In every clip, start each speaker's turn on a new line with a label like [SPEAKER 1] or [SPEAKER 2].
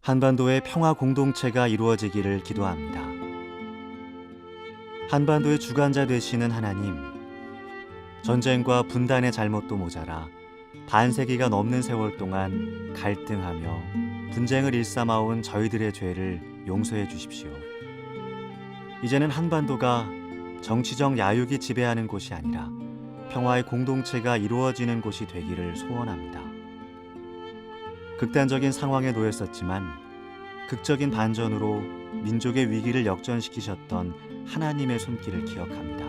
[SPEAKER 1] 한반도의 평화 공동체가 이루어지기를 기도합니다. 한반도의 주관자 되시는 하나님, 전쟁과 분단의 잘못도 모자라 반세기가 넘는 세월 동안 갈등하며 분쟁을 일삼아온 저희들의 죄를 용서해 주십시오. 이제는 한반도가 정치적 야육이 지배하는 곳이 아니라 평화의 공동체가 이루어지는 곳이 되기를 소원합니다. 극단적인 상황에 놓였었지만 극적인 반전으로 민족의 위기를 역전시키셨던 하나님의 손길을 기억합니다.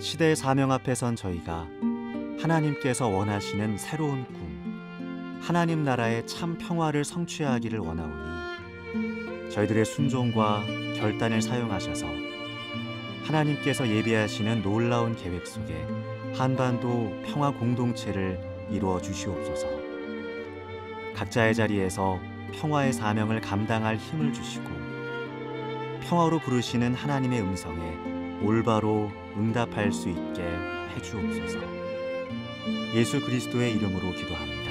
[SPEAKER 1] 시대의 사명 앞에 선 저희가 하나님께서 원하시는 새로운 꿈, 하나님 나라의 참 평화를 성취하기를 원하오니 저희들의 순종과 결단을 사용하셔서 하나님께서 예비하시는 놀라운 계획 속에 한반도 평화 공동체를 이루어 주시옵소서. 각자의 자리에서 평화의 사명을 감당할 힘을 주시고 평화로 부르시는 하나님의 음성에 올바로 응답할 수 있게 해 주옵소서. 예수 그리스도의 이름으로 기도합니다.